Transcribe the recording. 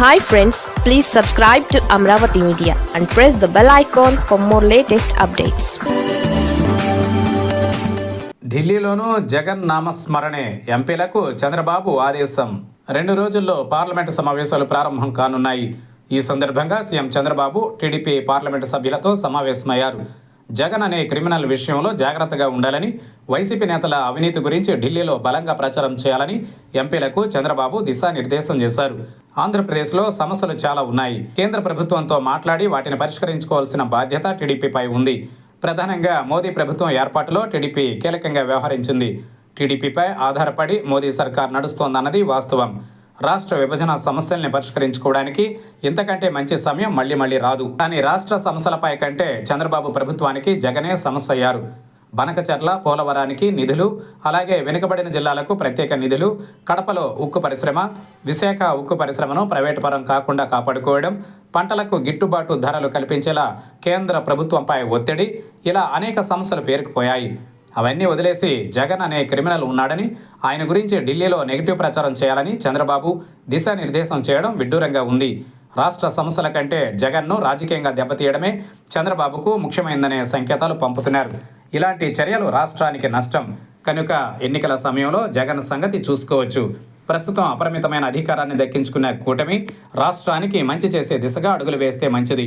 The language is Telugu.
Hi friends please subscribe to Amaravati media and press the bell icon for more latest updates ఢిల్లీలోనూ Jagan నామస్మరణే. ఎంపీలకు చంద్రబాబు ఆదేశం. రెండు రోజుల్లో పార్లమెంటు సమావేశాలు ప్రారంభం కానున్నాయి. ఈ సందర్భంగా సీఎం చంద్రబాబు టీడీపీ పార్లమెంటు సభ్యులతో సమావేశమయ్యారు. జగన్ అనే క్రిమినల్ విషయంలో జాగ్రత్తగా ఉండాలని వైసీపీ నేతల అవినీతి గురించి ఢిల్లీలో బలంగా ప్రచారం చేయాలని ఎంపీలకు చంద్రబాబు దిశానిర్దేశం చేశారు. ఆంధ్రప్రదేశ్లో సమస్యలు చాలా ఉన్నాయి. కేంద్ర ప్రభుత్వంతో మాట్లాడి వాటిని పరిష్కరించుకోవాల్సిన బాధ్యత టీడీపీపై ఉంది. ప్రధానంగా మోదీ ప్రభుత్వం ఏర్పాటులో టీడీపీ కీలకంగా వ్యవహరించింది. టీడీపీపై ఆధారపడి మోదీ సర్కార్ నడుస్తోందన్నది వాస్తవం. రాష్ట్ర విభజన సమస్యల్ని పరిష్కరించుకోవడానికి ఇంతకంటే మంచి సమయం మళ్ళీ మళ్ళీ రాదు. కానీ రాష్ట్ర సమస్యలపై కంటే చంద్రబాబు ప్రభుత్వానికి జగనే సమస్య అయ్యారు. బనకచర్ల పోలవరానికి నిధులు అలాగే వెనుకబడిన జిల్లాలకు ప్రత్యేక నిధులు కడపలో ఉక్కు పరిశ్రమ విశాఖ ఉక్కు పరిశ్రమను ప్రైవేటు పరం కాకుండా కాపాడుకోవడం పంటలకు గిట్టుబాటు ధరలు కల్పించేలా కేంద్ర ప్రభుత్వంపై ఒత్తిడి ఇలా అనేక సమస్యలు పేరుకుపోయాయి. అవన్నీ వదిలేసి జగన్ అనే క్రిమినల్ ఉన్నాడని ఆయన గురించి ఢిల్లీలో నెగిటివ్ ప్రచారం చేయాలని చంద్రబాబు దిశానిర్దేశం చేయడం విడ్డూరంగా ఉంది. రాష్ట్ర సమస్యల కంటే జగన్ను రాజకీయంగా దెబ్బతీయడమే చంద్రబాబుకు ముఖ్యమైందనే సంకేతాలు పంపుతున్నారు. ఇలాంటి చర్యలు రాష్ట్రానికి నష్టం. కనుక ఎన్నికల సమయంలో జగన్ సంగతి చూసుకోవచ్చు. ప్రస్తుతం అపరిమితమైన అధికారాన్ని దక్కించుకున్న కూటమి రాష్ట్రానికి మంచి చేసే దిశగా అడుగులు వేస్తే మంచిది.